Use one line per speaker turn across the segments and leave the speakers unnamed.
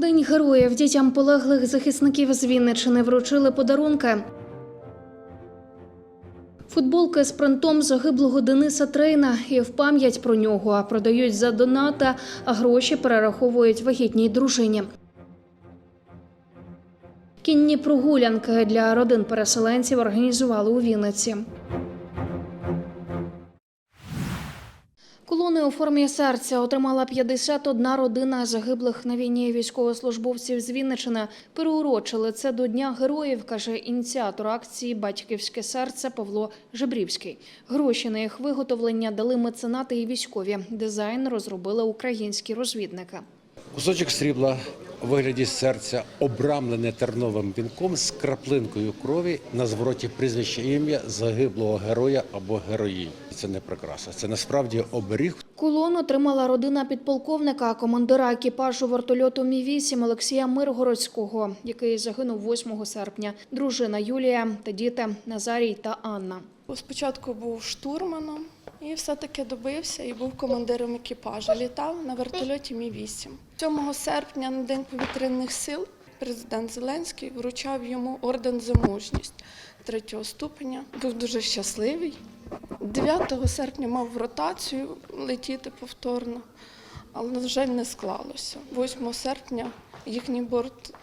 День героїв дітям полеглих захисників з Вінничини вручили подарунки. Футболки з принтом загиблого Дениса Трейна і в пам'ять про нього продають за донати, а гроші перераховують вагітній дружині. Кінні прогулянки для родин переселенців організували у Вінниці. Колони у формі серця отримала 51 родина загиблих на війні військовослужбовців з Вінничини. Переурочили це до Дня героїв, каже ініціатор акції Батьківське серце Павло Жебрівський. Гроші на їх виготовлення дали меценати і військові. Дизайн розробили українські розвідники.
Кусочок срібла вигляді серця, обрамлене терновим вінком з краплинкою крові на звороті прізвища ім'я загиблого героя або героїні. Це не прикраса, це насправді оберіг.
Кулон отримала родина підполковника, командира екіпажу вертольоту Мі-8 Олексія Миргородського, який загинув 8 серпня. Дружина Юлія та діти Назарій та Анна.
Спочатку був штурманом і все-таки добився і був командиром екіпажу. Літав на вертольоті Мі-8. 7 серпня на День повітряних сил президент Зеленський вручав йому орден за мужність третього ступеня. Був дуже щасливий. 9 серпня мав в ротацію летіти повторно, але, на жаль, не склалося. 8 серпня їхній борт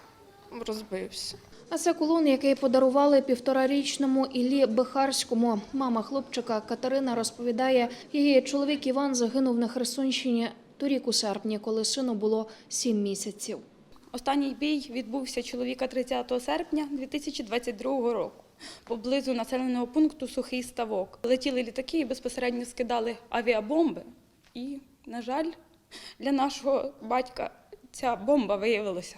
розбився.
А це кулон, який подарували півторарічному Іллі Бехарському. Мама хлопчика Катерина розповідає, її чоловік Іван загинув на Херсонщині торік у серпні, коли сину було сім місяців.
Останній бій відбувся чоловіка 30 серпня 2022 року поблизу населеного пункту Сухий Ставок. Летіли літаки і безпосередньо скидали авіабомби. І, на жаль, для нашого батька ця бомба виявилася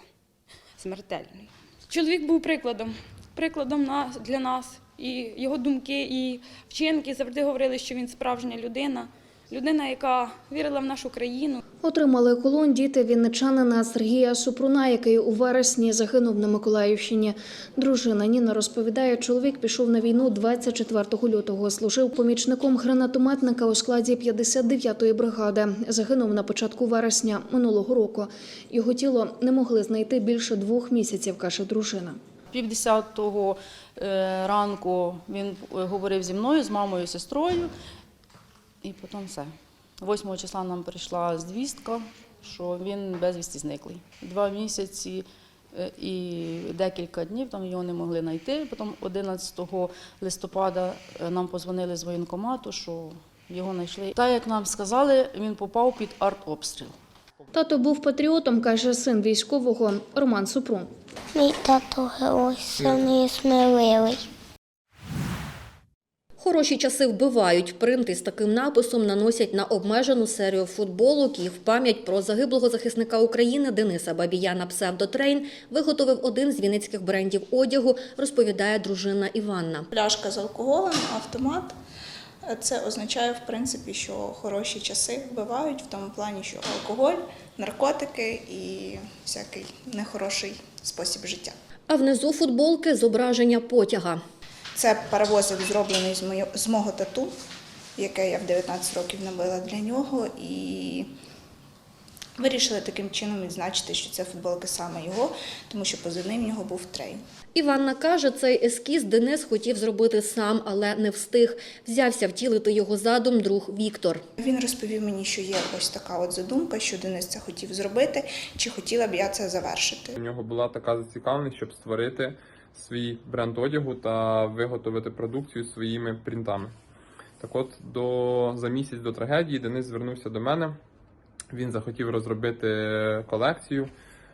смертельною. Чоловік був прикладом, прикладом для нас. І його думки і вчинки завжди говорили, що він справжня людина, людина, яка вірила в нашу країну,
Отримали кулон діти вінничанина Сергія Супруна, який у вересні загинув на Миколаївщині. Дружина Ніна розповідає, чоловік пішов на війну 24 лютого. Служив помічником гранатометника у складі 59-ї бригади. Загинув на початку вересня минулого року. Його тіло не могли знайти більше двох місяців, каже дружина.
Півдесятого е, ранку він е, говорив зі мною, з мамою, сестрою, і потім все. 8 числа нам прийшла звістка, що він безвісті зниклий. Два місяці е, і декілька днів там його не могли знайти. Потім 11 листопада е, нам позвонили з воєнкомату, що його знайшли. Так як нам сказали, він попав під артобстріл.
Тато був патріотом, каже син військового Роман Супрун.
Мій тато герой сильний і сміливий.
Хороші часи вбивають. Принти з таким написом наносять на обмежену серію футболок і в пам'ять про загиблого захисника України Дениса Бабіяна Псевдотрейн виготовив один з вінницьких брендів одягу, розповідає дружина Іванна.
Пляшка з алкоголем, автомат. Це означає, в принципі, що хороші часи вбивають в тому плані, що алкоголь, наркотики і всякий нехороший спосіб життя.
А внизу футболки зображення потяга.
Це паровозик зроблений з, моє, з мого тату, яке я в 19 років набила для нього, і вирішили таким чином відзначити, що це футболка саме його, тому що позивним в нього був трейн.
Іванна каже, цей ескіз Денис хотів зробити сам, але не встиг. Взявся втілити його задум друг Віктор.
Він розповів мені, що є ось така от задумка, що Денис це хотів зробити, чи хотіла б я це завершити.
У нього була така зацікавленість, щоб створити свій бренд одягу та виготовити продукцію своїми принтами. Так от, до, за місяць до трагедії Денис звернувся до мене. Він захотів розробити колекцію.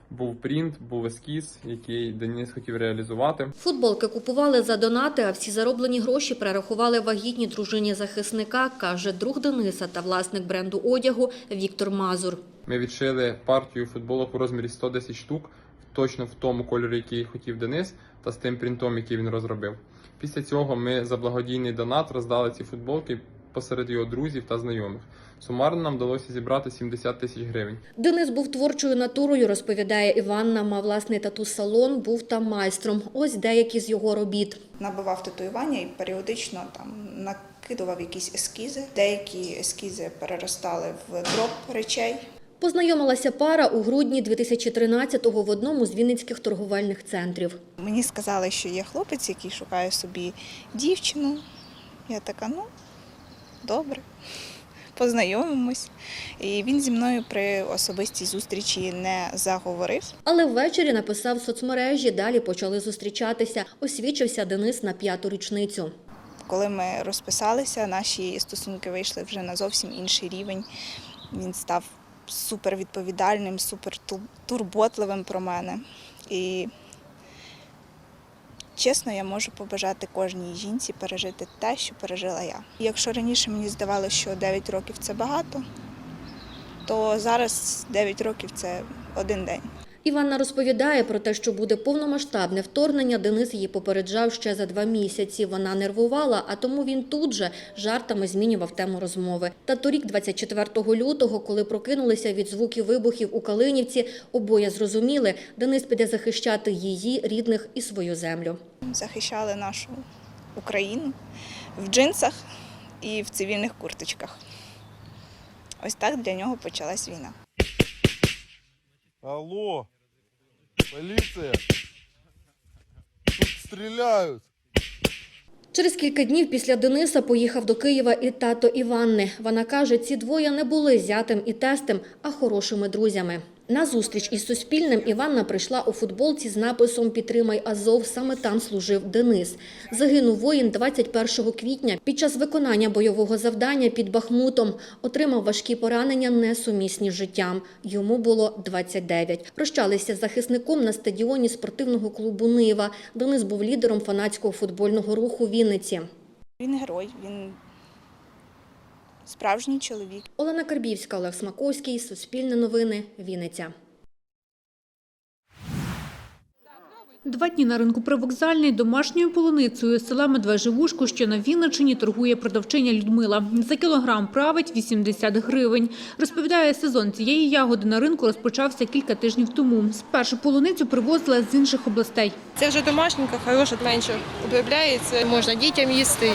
Був принт, був ескіз, який Денис хотів реалізувати.
Футболки купували за донати, а всі зароблені гроші перерахували вагітній дружині захисника, каже друг Дениса та власник бренду одягу Віктор Мазур.
Ми відшили партію футболок у розмірі 110 штук, точно в тому кольорі, який хотів Денис, та з тим принтом, який він розробив. Після цього ми за благодійний донат роздали ці футболки посеред його друзів та знайомих. Сумарно нам вдалося зібрати 70 тисяч гривень.
Денис був творчою натурою, розповідає Іванна. Мав власний тату-салон, був там майстром. Ось деякі з його робіт.
Набивав татуювання і періодично там накидував якісь ескізи. Деякі ескізи переростали в дроп речей.
Познайомилася пара у грудні 2013-го в одному з вінницьких торговельних центрів.
Мені сказали, що є хлопець, який шукає собі дівчину. Я така, ну, добре, познайомимось. І він зі мною при особистій зустрічі не заговорив.
Але ввечері написав в соцмережі, далі почали зустрічатися. Освічився Денис на п'яту річницю.
Коли ми розписалися, наші стосунки вийшли вже на зовсім інший рівень. Він став супервідповідальним, супертурботливим про мене. І чесно, я можу побажати кожній жінці пережити те, що пережила я. Якщо раніше мені здавалося, що 9 років це багато, то зараз 9 років це один день.
Іванна розповідає про те, що буде повномасштабне вторгнення. Денис її попереджав ще за два місяці. Вона нервувала, а тому він тут же жартами змінював тему розмови. Та торік, 24 лютого, коли прокинулися від звуків вибухів у Калинівці, обоє зрозуміли, Денис піде захищати її, рідних і свою землю.
Захищали нашу Україну в джинсах і в цивільних курточках. Ось так для нього почалась війна.
Алло, полиция. Тут стріляють!
Через кілька днів після Дениса поїхав до Києва і тато Іванни. Вона каже, ці двоє не були зятем і тестем, а хорошими друзями. На зустріч із Суспільним Іванна прийшла у футболці з написом «Підтримай Азов». Саме там служив Денис. Загинув воїн 21 квітня під час виконання бойового завдання під Бахмутом. Отримав важкі поранення, несумісні з життям. Йому було 29. Прощалися з захисником на стадіоні спортивного клубу «Нива». Денис був лідером фанатського футбольного руху Вінниці.
Він герой, він справжній чоловік.
Олена Карбівська, Олег Смаковський, Суспільне новини, Вінниця.
Два дні на ринку привокзальний домашньою полуницею з села Медвеживушку, що на Вінниччині, торгує продавчиня Людмила. За кілограм править 80 гривень. Розповідає, сезон цієї ягоди на ринку розпочався кілька тижнів тому. Спершу полуницю привозила з інших областей.
Це вже домашненька, хороша, менше обробляється, можна дітям їсти.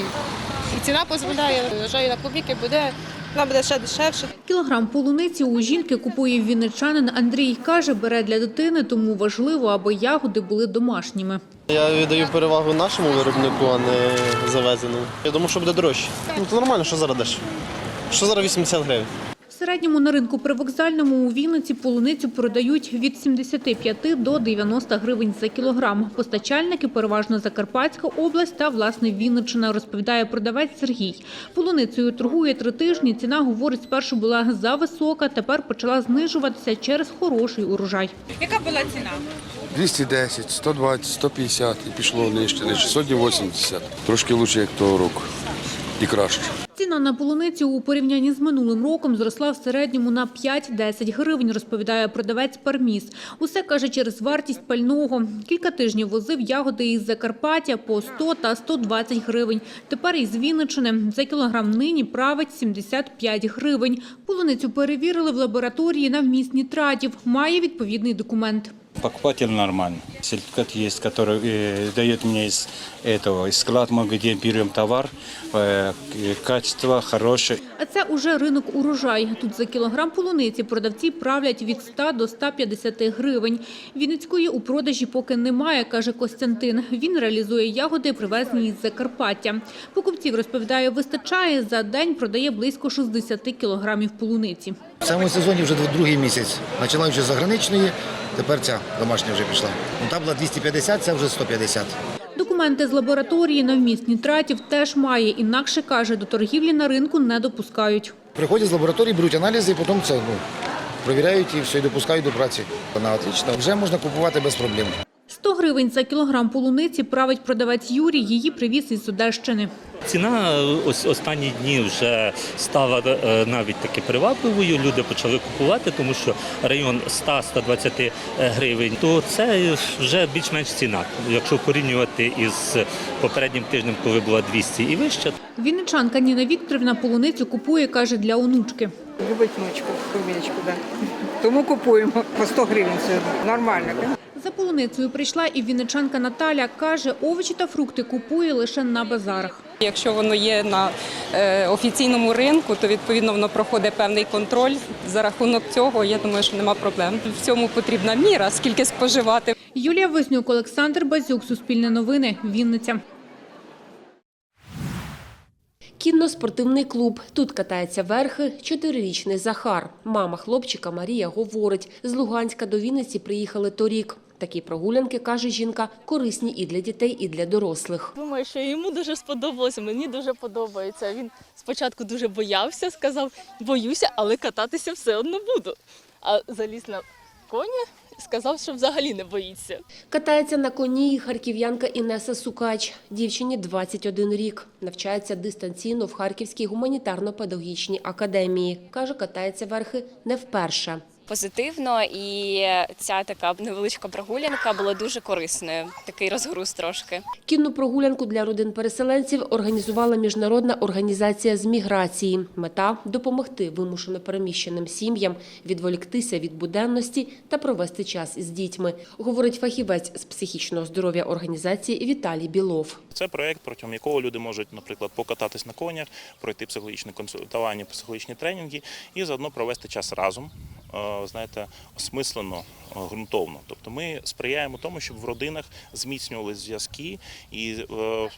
Ціна дозволяє, вважаю, на клубніки буде, вона буде ще дешевше.
Кілограм полуниці у жінки купує вінничанин Андрій. Каже, бере для дитини, тому важливо, аби ягоди були домашніми.
Я віддаю перевагу нашому виробнику, а не завезеному. Я думаю, що буде дорожче. Ну то нормально, що зараз дешево. Що зараз 80 гривень.
Середньому на ринку привокзальному у Вінниці полуницю продають від 75 до 90 гривень за кілограм. Постачальники переважно Закарпатська область та, власне, Вінниччина, розповідає продавець Сергій. Полуницею торгує три тижні. Ціна, говорить, спершу була зависока, тепер почала знижуватися через хороший урожай.
Яка була ціна?
210, 120, 150 і пішло нижче, нижче. Сьогодні 80. Трошки краще, як того року. І краще.
Ціна на полуницю у порівнянні з минулим роком зросла в середньому на 5-10 гривень, розповідає продавець Парміс. Усе, каже, через вартість пального. Кілька тижнів возив ягоди із Закарпаття по 100 та 120 гривень. Тепер із Вінничини за кілограм нині править 75 гривень. Полуницю перевірили в лабораторії на вміст нітратів. Має відповідний документ
Покупатель нормальный. Сертификат есть, который э, дает мне из этого, из склад, мы где берем товар, э, качество хорошее.
А це уже ринок урожай. Тут за кілограм полуниці продавці правлять від 100 до 150 гривень. Вінницької у продажі поки немає, каже Костянтин. Він реалізує ягоди, привезені із Закарпаття. Покупців, розповідає, вистачає. За день продає близько 60 кілограмів полуниці.
В цьому сезоні вже другий місяць. Починаючи з заграничної, тепер ця домашня вже пішла. Ну, Та була 250, це вже 150.
Документи з лабораторії на вміст нітратів теж має. Інакше, каже, до торгівлі на ринку не допускають.
Приходять з лабораторії, беруть аналізи і потім це ну, провіряють і все, і допускають до праці. Вона отлічна. Вже можна купувати без проблем.
100 гривень за кілограм полуниці править продавець Юрій. Її привіз із Одещини.
Ціна ось останні дні вже стала е, навіть таки привабливою. Люди почали купувати, тому що район 100-120 гривень, то це вже більш-менш ціна. Якщо порівнювати із попереднім тижнем, коли була 200 і вище,
Вінничанка Ніна Вікторівна полуницю купує, каже, для онучки.
Любить внучку, кормілечку, да. Тому купуємо по 100 гривень це нормально.
За полуницею прийшла і вінничанка Наталя. Каже, овочі та фрукти купує лише на базарах.
Якщо воно є на е, офіційному ринку, то відповідно воно проходить певний контроль. За рахунок цього я думаю, що нема проблем. В цьому потрібна міра, скільки споживати.
Юлія Вознюк, Олександр Базюк, Суспільне новини, Вінниця.
Кінно-спортивний клуб. Тут катається верхи чотирирічний Захар. Мама хлопчика Марія говорить, з Луганська до Вінниці приїхали торік. Такі прогулянки, каже жінка, корисні і для дітей, і для дорослих.
Думаю, що йому дуже сподобалося, мені дуже подобається. Він спочатку дуже боявся, сказав, боюся, але кататися все одно буду. А заліз на коня і сказав, що взагалі не боїться.
Катається на коні і харків'янка Інеса Сукач. Дівчині 21 рік. Навчається дистанційно в Харківській гуманітарно-педагогічній академії. Каже, катається верхи не вперше.
Позитивно, і ця така невеличка прогулянка була дуже корисною. Такий розгруз трошки.
Кінну прогулянку для родин переселенців організувала міжнародна організація з міграції. Мета допомогти вимушено переміщеним сім'ям відволіктися від буденності та провести час із дітьми, говорить фахівець з психічного здоров'я організації Віталій Білов.
Це проект, протягом якого люди можуть, наприклад, покататись на конях, пройти психологічне консультування, психологічні тренінги і заодно провести час разом. Е, Знаєте, осмислено, е, ґрунтовно. Тобто ми сприяємо тому, щоб в родинах зміцнювали зв'язки і е,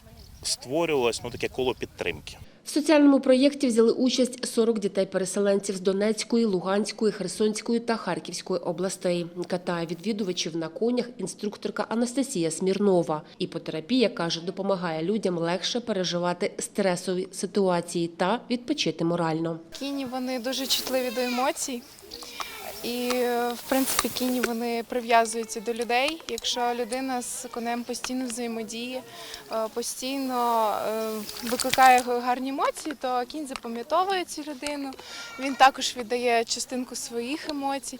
створювалось ну таке коло підтримки.
В соціальному проєкті взяли участь 40 дітей-переселенців з Донецької, Луганської, Херсонської та Харківської областей. Катає відвідувачів на конях інструкторка Анастасія Смірнова. Іпотерапія, каже, допомагає людям легше переживати стресові ситуації та відпочити морально.
Кіні вони дуже чутливі до емоцій. І, в принципі, кіні вони прив'язуються до людей. Якщо людина з конем постійно взаємодіє, е, постійно е, викликає гарні емоції, то кінь запам'ятовує цю людину. Він також віддає частинку своїх емоцій,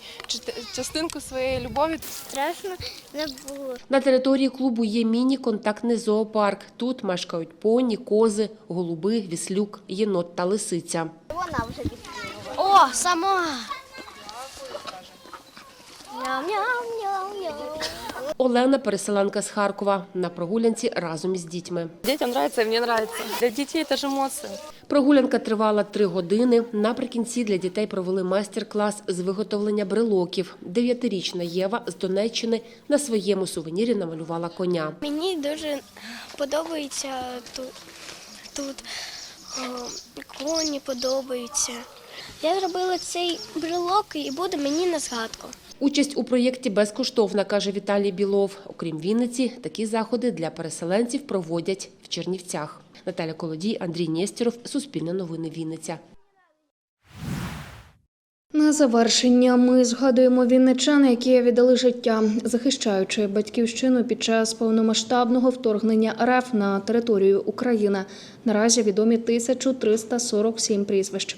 частинку своєї любові.
Страшно не було.
На території клубу є міні-контактний зоопарк. Тут мешкають поні, кози, голуби, віслюк, єнот та лисиця.
Вона вже О, сама.
Олена – переселенка з Харкова. На прогулянці разом із дітьми.
Дітям подобається, і мені подобається. Для дітей це ж емоції.
Прогулянка тривала три години. Наприкінці для дітей провели майстер-клас з виготовлення брелоків. Дев'ятирічна Єва з Донеччини на своєму сувенірі намалювала коня.
Мені дуже подобається тут. тут о, коні подобаються. Я зробила цей брелок і буде мені на згадку.
Участь у проєкті безкоштовна, каже Віталій Білов. Окрім Вінниці, такі заходи для переселенців проводять в Чернівцях. Наталя Колодій, Андрій Нєстєров, Суспільне новини Вінниця.
На завершення ми згадуємо вінничан, які віддали життя, захищаючи батьківщину під час повномасштабного вторгнення РФ на територію України. Наразі відомі 1347 прізвищ.